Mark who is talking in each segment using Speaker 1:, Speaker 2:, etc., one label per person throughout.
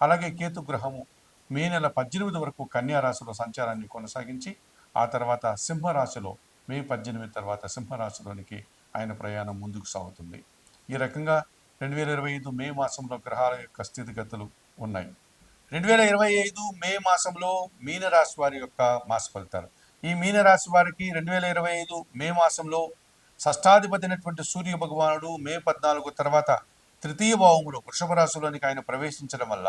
Speaker 1: అలాగే కేతు గ్రహము మే నెల పద్దెనిమిది వరకు కన్యా రాశిలో సంచారాన్ని కొనసాగించి ఆ తర్వాత సింహరాశిలో మే పద్దెనిమిది తర్వాత సింహరాశిలోనికి ఆయన ప్రయాణం ముందుకు సాగుతుంది. ఈ రకంగా రెండు వేల ఇరవై ఐదు మే మాసంలో గ్రహాల యొక్క స్థితిగతులు ఉన్నాయి. రెండు వేల ఇరవై ఐదు మే మాసంలో మీనరాశి వారి యొక్క మాస ఫలితాలు. ఈ మీనరాశి వారికి రెండు వేల ఇరవై ఐదు మే మాసంలో షష్టాధిపతి అయినటువంటి సూర్య భగవానుడు మే పద్నాలుగు తర్వాత తృతీయ భావములు వృషభ రాశిలోనికి ఆయన ప్రవేశించడం వల్ల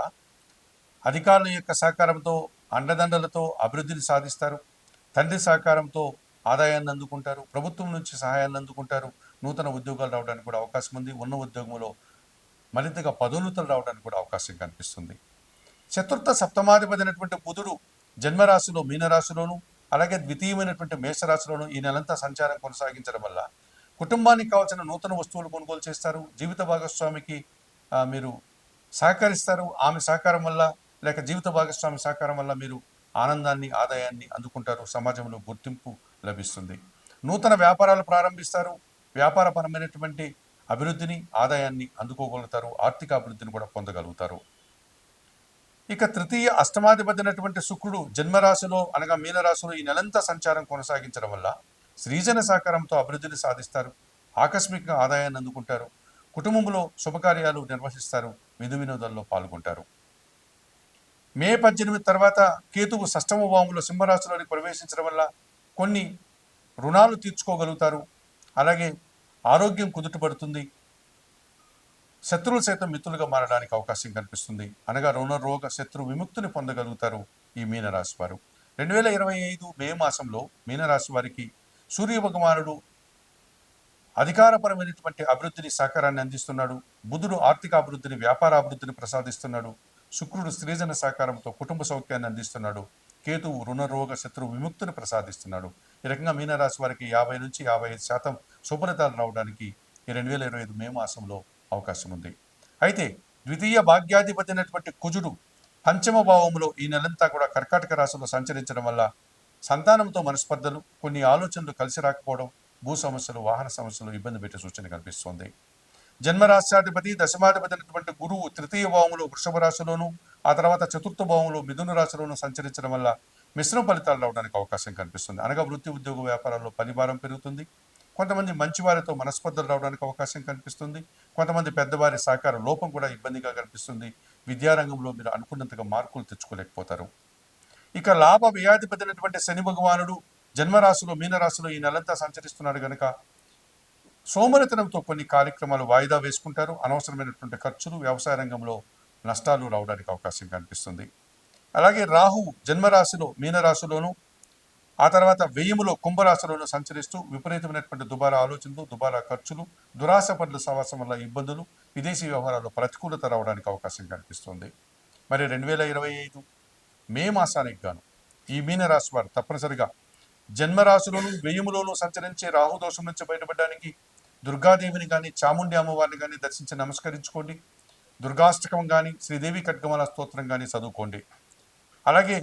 Speaker 1: అధికారుల యొక్క సహకారంతో అండదండలతో అభివృద్ధిని సాధిస్తారు. తండ్రి సహకారంతో ఆదాయాన్ని అందుకుంటారు. ప్రభుత్వం నుంచి సహాయాన్ని అందుకుంటారు. నూతన ఉద్యోగాలు రావడానికి కూడా అవకాశం ఉంది. ఉన్న ఉద్యోగంలో మరింతగా పదోన్నతులు రావడానికి కూడా అవకాశం కనిపిస్తుంది. చతుర్థ సప్తమాధిపతి అయినటువంటి బుధుడు జన్మరాశిలో మీనరాశిలోను అలాగే ద్వితీయమైనటువంటి మేషరాశిలోను ఈ నెలంతా సంచారం కొనసాగించడం వల్ల కుటుంబానికి కావాల్సిన నూతన వస్తువులు కొనుగోలు చేస్తారు. జీవిత భాగస్వామికి మీరు సహకరిస్తారు. ఆమె సహకారం వల్ల లేక జీవిత భాగస్వామి సహకారం వల్ల మీరు ఆనందాన్ని ఆదాయాన్ని అందుకుంటారు. సమాజంలో గుర్తింపు లభిస్తుంది. నూతన వ్యాపారాలు ప్రారంభిస్తారు. వ్యాపారపరమైనటువంటి అభివృద్ధిని ఆదాయాన్ని అందుకోగలుగుతారు. ఆర్థిక అభివృద్ధిని కూడా పొందగలుగుతారు. ఇక తృతీయ అష్టమాధిపతి అయినటువంటి శుక్రుడు జన్మరాశిలో అనగా మీనరాశిలో ఈ నెలంతా సంచారం కొనసాగించడం వల్ల శ్రీజన సహకారంతో అభివృద్ధిని సాధిస్తారు. ఆకస్మిక ఆదాయాన్ని అందుకుంటారు. కుటుంబంలో శుభకార్యాలు నిర్వహిస్తారు. విధు వినోదాల్లో పాల్గొంటారు. మే పద్దెనిమిది తర్వాత కేతువు సష్టమ భావంలో సింహరాశిలోనికి ప్రవేశించడం వల్ల కొన్ని రుణాలు తీర్చుకోగలుగుతారు. అలాగే ఆరోగ్యం కుదుటపడుతుంది. శత్రువులు సైతం మిత్రులుగా మారడానికి అవకాశం కనిపిస్తుంది అనగా రుణ రోగ శత్రు విముక్తిని పొందగలుగుతారు ఈ మీనరాశి వారు. రెండు వేల ఇరవై ఐదు మే మాసంలో మీనరాశి వారికి సూర్య భగవానుడు అధికారపరమైనటువంటి అభివృద్ధిని సహకారాన్ని అందిస్తున్నాడు. బుధుడు ఆర్థిక అభివృద్ధిని వ్యాపార అభివృద్ధిని ప్రసాదిస్తున్నాడు. శుక్రుడు స్త్రీజన సహకారంతో కుటుంబ సౌఖ్యాన్ని అందిస్తున్నాడు. కేతువు రుణరోగ శత్రు విముక్తిని ప్రసాదిస్తున్నాడు. ఈ రకంగా మీనరాశి వారికి యాభై నుంచి యాభై ఐదు శాతం శుభలితాలు రావడానికి ఈ రెండు వేల ఇరవై ఐదు మే మాసంలో అవకాశం ఉంది. అయితే ద్వితీయ భాగ్యాధిపతి అయినటువంటి కుజుడు పంచమ భావంలో ఈ నెలంతా కూడా కర్కాటక రాశిలో సంచరించడం వల్ల సంతానంతో మనస్పర్ధలు కొన్ని ఆలోచనలు కలిసి రాకపోవడం భూ సమస్యలు వాహన సమస్యలు ఇబ్బంది పెట్టే సూచన కనిపిస్తోంది. జన్మరాష్ట్రాధిపతి దశమాధిపతి అయినటువంటి గురువు తృతీయ భావంలో వృషభ రాశిలోను ఆ తర్వాత చతుర్థ భావంలో మిథున రాశిలోను సంచరించడం వల్ల మిశ్రమ ఫలితాలు రావడానికి అవకాశం కనిపిస్తుంది. అనగా వృత్తి ఉద్యోగ వ్యాపారాల్లో పనిభారం పెరుగుతుంది. కొంతమంది మంచి వారితో మనస్పర్ధలు రావడానికి అవకాశం కనిపిస్తుంది. కొంతమంది పెద్దవారి సహకార లోపం కూడా ఇబ్బందిగా కనిపిస్తుంది. విద్యారంగంలో మీరు అనుకున్నంతగా మార్కులు తెచ్చుకోలేకపోతారు. ఇక లాభ వ్యాధిపతినటువంటి శని భగవానుడు జన్మరాశిలో మీనరాశిలో ఈ నెలంతా సంచరిస్తున్నాడు గనక సోమరితనంతో కొన్ని కార్యక్రమాలు వాయిదా వేసుకుంటారు. అనవసరమైనటువంటి ఖర్చులు వ్యవసాయ రంగంలో నష్టాలు రావడానికి అవకాశం కనిపిస్తుంది. అలాగే రాహు జన్మరాశిలో మీనరాశిలోను ఆ తర్వాత వెయ్యములో కుంభరాశిలోను సంచరిస్తూ విపరీతమైనటువంటి దుబారా ఆలోచనలు దుబారా ఖర్చులు దురాశ పనుల సవాసం వల్ల ఇబ్బందులు విదేశీ వ్యవహారాల్లో ప్రతికూలత రావడానికి అవకాశం కనిపిస్తుంది. మరి రెండు వేల ఇరవై ఐదు మే మాసానికి గాను. ఈ మీనరాశి వారు తప్పనిసరిగా జన్మరాశులను వ్యయములోను సంచరించే రాహుదోషం నుంచి బయటపడడానికి దుర్గాదేవిని కానీ చాముండి అమ్మవారిని కానీ దర్శించి నమస్కరించుకోండి. దుర్గాష్టకం కానీ శ్రీదేవి ఖడ్గమాల స్తోత్రం కానీ చదువుకోండి. అలాగే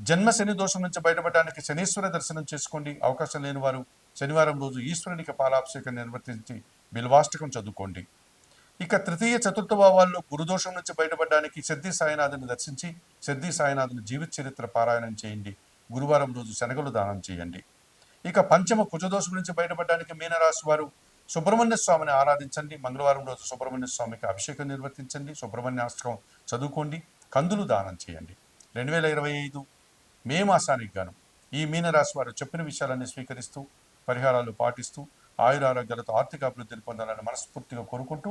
Speaker 1: జన్మ శని దోషం నుంచి బయటపడడానికి శనీశ్వర దర్శనం చేసుకోండి. అవకాశం లేని వారు శనివారం రోజు ఈశ్వరునికి పాలాభిషేకం నిర్వర్తించి బిల్వాష్టకం చదువుకోండి. ఇక తృతీయ చతుర్థ భావాల్లో గురుదోషం నుంచి బయటపడడానికి సిద్ధి సాయినాథుని దర్శించి సిద్ధి సాయినాథుని జీవిత చరిత్ర పారాయణం చేయండి. గురువారం రోజు శనగలు దానం చేయండి. ఇక పంచమ కుజదోషం నుంచి బయటపడడానికి మీనరాశి వారు సుబ్రహ్మణ్య స్వామిని ఆరాధించండి. మంగళవారం రోజు సుబ్రహ్మణ్య స్వామికి అభిషేకం నిర్వర్తించండి. సుబ్రహ్మణ్య చదువుకోండి. కందులు దానం చేయండి. రెండు వేల ఇరవై ఐదు మే మాసానికి గాను ఈ మీనరాశి వారు చెప్పిన విషయాలన్నీ స్వీకరిస్తూ పరిహారాలు పాటిస్తూ ఆయురారోగ్యాలతో ఆర్థిక అభివృద్ధిని పొందాలని మనస్ఫూర్తిగా కోరుకుంటూ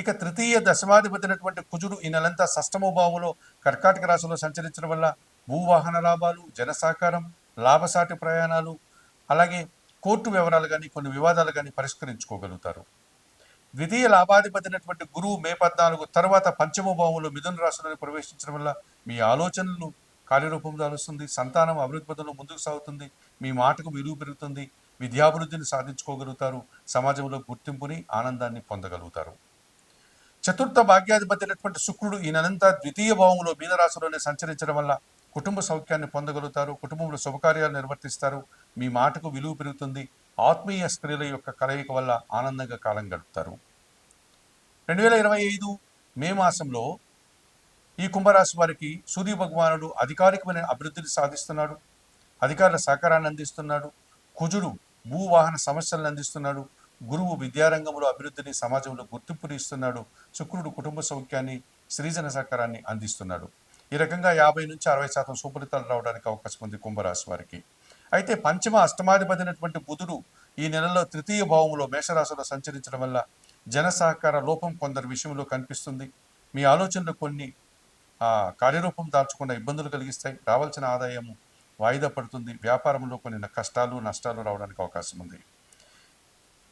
Speaker 1: ఇక తృతీయ దశమాధిపతి అయినటువంటి కుజుడు ఈ నెలంతా షష్టమ భావంలో కర్కాటక రాశిలో సంచరించడం వల్ల భూవాహన లాభాలు జనసహకారం లాభసాటి ప్రయాణాలు అలాగే కోర్టు వివరాలు కానీ కొన్ని వివాదాలు కానీ పరిష్కరించుకోగలుగుతారు. ద్వితీయ లాభాధిపతి అయినటువంటి గురువు మే పద్నాలుగు తర్వాత పంచమ భావంలో మిథున రాశిలో ప్రవేశించడం వల్ల మీ ఆలోచనలు కార్యరూపం దాలుస్తుంది సంతానం అభివృద్ధి పదంలో ముందుకు సాగుతుంది మీ మాటకు విలువ పెరుగుతుంది విద్యాభివృద్ధిని సాధించుకోగలుగుతారు సమాజంలో గుర్తింపుని ఆనందాన్ని పొందగలుగుతారు. చతుర్థ భాగ్యాధిపతి అయినటువంటి శుక్రుడు ఈ ద్వితీయ భావంలో మీనరాశిలోనే సంచరించడం వల్ల కుటుంబ సౌఖ్యాన్ని పొందగలుగుతారు కుటుంబంలో శుభకార్యాలు నిర్వర్తిస్తారు మీ మాటకు విలువ పెరుగుతుంది ఆత్మీయ స్త్రీల యొక్క కలయిక వల్ల ఆనందంగా కాలం గడుపుతారు. రెండు వేల ఇరవై ఐదు మే మాసంలో ఈ కుంభరాశి వారికి సూర్య భగవానుడు అధికారికమైన అభివృద్ధిని సాధిస్తున్నాడు అధికారుల సహకారాన్ని అందిస్తున్నాడు కుజుడు భూవాహన సమస్యలను అందిస్తున్నాడు గురువు విద్యారంగంలో అభివృద్ధిని సమాజంలో గుర్తింపుని ఇస్తున్నాడు. శుక్రుడు కుటుంబ సౌఖ్యాన్ని సృజన సహకారాన్ని అందిస్తున్నాడు. ఈ రకంగా యాభై నుంచి అరవై శాతం సుఫలితాలు రావడానికి అవకాశం ఉంది కుంభరాశి వారికి. అయితే పంచమ అష్టమాధిపతినటువంటి బుధుడు ఈ నెలలో తృతీయ భావంలో మేషరాశిలో సంచరించడం వల్ల జన సహకార లోపం కొందరి విషయంలో కనిపిస్తుంది. మీ ఆలోచనలు కొన్ని కార్యరూపం దాల్చకుండా ఇబ్బందులు కలిగిస్తాయి. రావాల్సిన ఆదాయం వాయిదా పడుతుంది. వ్యాపారంలో కొన్ని కష్టాలు నష్టాలు రావడానికి అవకాశం ఉంది.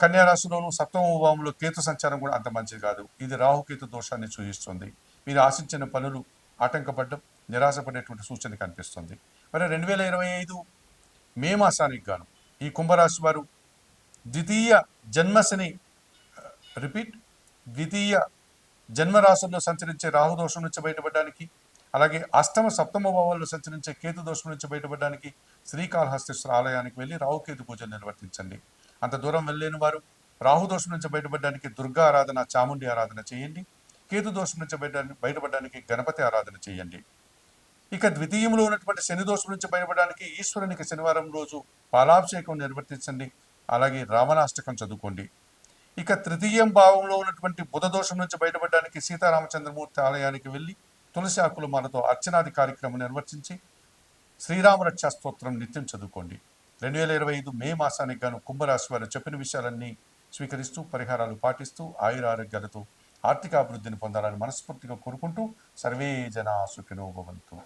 Speaker 1: కన్యారాశిలోను సప్తమ భావంలో కేతు సంచారం కూడా అంత మంచిది కాదు. ఇది రాహుకేతు దోషాన్ని సూచిస్తుంది. మీరు ఆశించిన పనులు ఆటంకపడడం నిరాశపడేటువంటి సూచన కనిపిస్తుంది. మరి రెండు వేల ఇరవై ఐదు మే మాసానికి గాను ఈ కుంభరాశి వారు ద్వితీయ జన్మశని రిపీట్ ద్వితీయ జన్మరాశుల్లో సంచరించే రాహు దోషం నుంచి బయటపడడానికి అలాగే అష్టమ సప్తమ భావాల్లో సంచరించే కేతు దోషం నుంచి బయటపడడానికి శ్రీకాళహస్తేశ్వర ఆలయానికి వెళ్ళి రాహుకేతు పూజలు నిర్వర్తించండి. అంత దూరం వెళ్ళలేని వారు రాహుదోషం నుంచి బయటపడడానికి దుర్గా ఆరాధన చాముండి ఆరాధన చేయండి. కేతు దోషం నుంచి బయట బయటపడడానికి గణపతి ఆరాధన చేయండి. ఇక ద్వితీయంలో ఉన్నటువంటి శని దోషం నుంచి బయటపడడానికి ఈశ్వరునికి శనివారం రోజు పాలాభిషేకం నిర్వర్తించండి. అలాగే రావణాష్టకం చదువుకోండి. ఇక తృతీయం భావంలో ఉన్నటువంటి బుధ దోషం నుంచి బయటపడడానికి సీతారామచంద్రమూర్తి ఆలయానికి వెళ్ళి తులసి ఆకులు మాలతో అర్చనాది కార్యక్రమం నిర్వర్తించి శ్రీరామ రక్షా స్తోత్రం నిత్యం చదువుకోండి. రెండు వేల ఇరవై ఐదు మే మాసానికి గాను కుంభరాశి వారు చెప్పిన విషయాలన్నీ స్వీకరిస్తూ పరిహారాలు పాటిస్తూ ఆయురారోగ్యాలతో ఆర్థిక అభివృద్ధిని పొందాలని మనస్ఫూర్తిగా కోరుకుంటూ సర్వే జనా సుఖినో భవంతు.